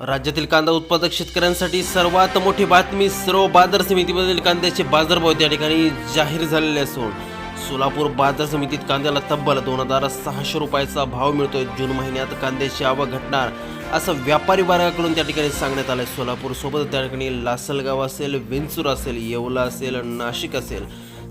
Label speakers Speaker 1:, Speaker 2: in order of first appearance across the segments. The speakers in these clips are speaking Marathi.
Speaker 1: राज्यातील कांदा उत्पादक शेतकऱ्यांसाठी सर्वात मोठी बातमी सर्व बाजार समितीमधील कांद्याचे बाजारभाव त्या ठिकाणी जाहीर झालेले असून सोलापूर बाजार समितीत कांद्याला तब्बल दोन हजार सहाशे रुपयाचा भाव मिळतोय. जून महिन्यात कांद्याची आवक घटणार असं व्यापारी वर्गाकडून त्या ठिकाणी सांगण्यात आलंय. सोलापूर सोबत त्या ठिकाणी लासलगाव असेल विंचूर असेल येवला असेल नाशिक असेल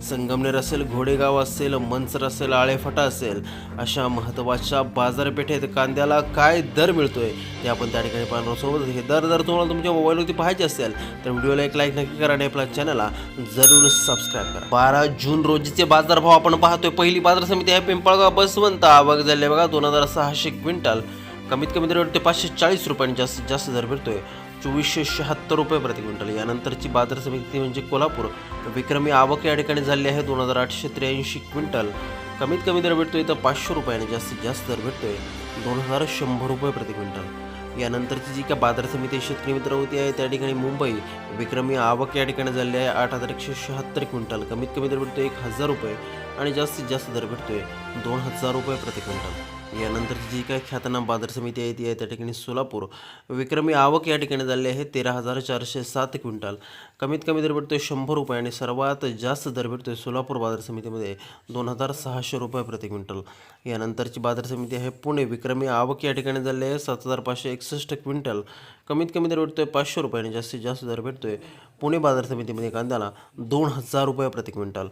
Speaker 1: संगमनेर असेल घोडेगाव असेल मंचर असेल आळेफाटा असेल अशा महत्त्वाच्या बाजारपेठेत कांद्याला काय दर मिळतोय ते आपण त्या ठिकाणी पाहणार सोबत हे दर जर तुम्हाला तुमच्या मोबाईलवरती पाहायचे असेल तर व्हिडिओला एक लाईक नक्की करा आणि आपल्या चॅनलला जरूर सबस्क्राईब करा. बारा जून रोजीचे बाजारभाव आपण पाहतोय. पहिली बाजार समिती आहे पिंपळगाव बसवंत. आवक झाले बघा दोन हजार सहाशे क्विंटल. कमीत कमी दर वाटते पाचशे चाळीस रुपयांनी जास्तीत जास्त दर भेटतोय चोवीसशे शहात्तर रुपये प्रति क्विंटल. यानंतरची बाजार समिती म्हणजे कोल्हापूर. विक्रमी आवक या ठिकाणी झाली आहे. दोन हजार आठशे त्र्याऐंशी क्विंटल. कमीत कमी दर भेटतोय तर पाचशे रुपयाने जास्तीत जास्त दर भेटतोय दोन हजार शंभर रुपये प्रति क्विंटल. यानंतरची जी काय बाजार समिती शेतकरी मित्र होती आहे त्या ठिकाणी मुंबई विक्रमी आवक या ठिकाणी झाली आहे. आठ हजार एकशे शहात्तर क्विंटल. कमीत कमी दर भेटतोय एक हजार रुपये आणि जास्तीत जास्त दर भेटतोय दोन हजार रुपये प्रति क्विंटल. यानंतरची जी काय ख्यातनाम बाजार समिती आहे ती आहे त्या ठिकाणी सोलापूर. विक्रमी आवक या ठिकाणी झाली आहे तेरा हजार चारशे सात क्विंटल. कमीत कमी दर भेटतोय शंभर रुपये आणि सर्वात जास्त दर भेटतोय सोलापूर बाजार समितीमध्ये दोन हजार सहाशे रुपये प्रति क्विंटल. यानंतरची बाजार समिती आहे पुणे. विक्रमी आवक या ठिकाणी झाली आहे सात हजार पाचशे एकसष्ट क्विंटल. कमीत कमी दर भेटतोय पाचशे रुपये आणि जास्तीत जास्त दर भेटतोय पुणे बाजार समितीमध्ये कांद्याला दोन हजार रुपये प्रति क्विंटल.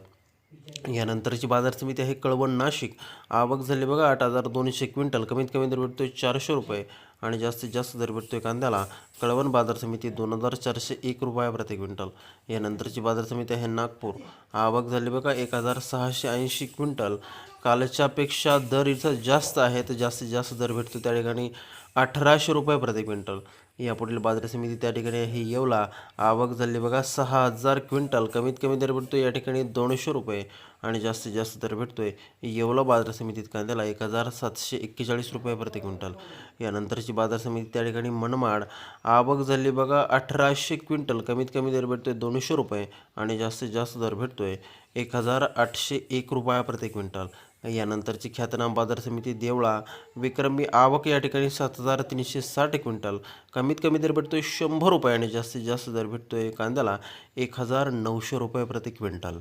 Speaker 1: यानंतरची बाजार समिती आहे कळवण नाशिक. आवक झाली बघा आठ हजार दोनशे क्विंटल. कमीत कमी दर भेटतोय चारशे रुपये आणि जास्तीत जास्त दर भेटतोय कांद्याला. कळवण बाजार समिती दोन हजार चारशे एक रुपये प्रति क्विंटल. यानंतरची बाजार समिती आहे नागपूर. आवक झाली बघा एक हजार सहाशे ऐंशी क्विंटल. कालच्यापेक्षा दर इथं जास्त आहे तर जास्तीत जास्त दर भेटतो त्या ठिकाणी. अठराशे रुपये प्रति क्विंटल. यापुढील बाजार समिती त्या ठिकाणी हे येवला आवक झाली बघा सहा हजार क्विंटल. कमीत कमी दर भेटतो या ठिकाणी दोनशे रुपये आणि जास्तीत जास्त दर भेटतोय. येवला बाजार समितीत कांद्याला एक हजार सातशे एक्केचाळीस रुपये प्रति क्विंटल. यानंतरची बाजार समिती त्या ठिकाणी मनमाड. आवक झाली बघा अठराशे क्विंटल. कमीत कमी दर भेटतोय दोनशे रुपये आणि जास्तीत जास्त दर भेटतोय एक हजार आठशे एक रुपया प्रति क्विंटल. यानंतरची ख्यातनाम बाजार समिती देवळा विक्रमी आवक या ठिकाणी सात हजार तीनशे साठ क्विंटल. कमीत कमी दर भेटतोय शंभर रुपये आणि जास्तीत जास्त दर भेटतोय कांद्याला एक हजार नऊशे रुपये प्रति क्विंटल.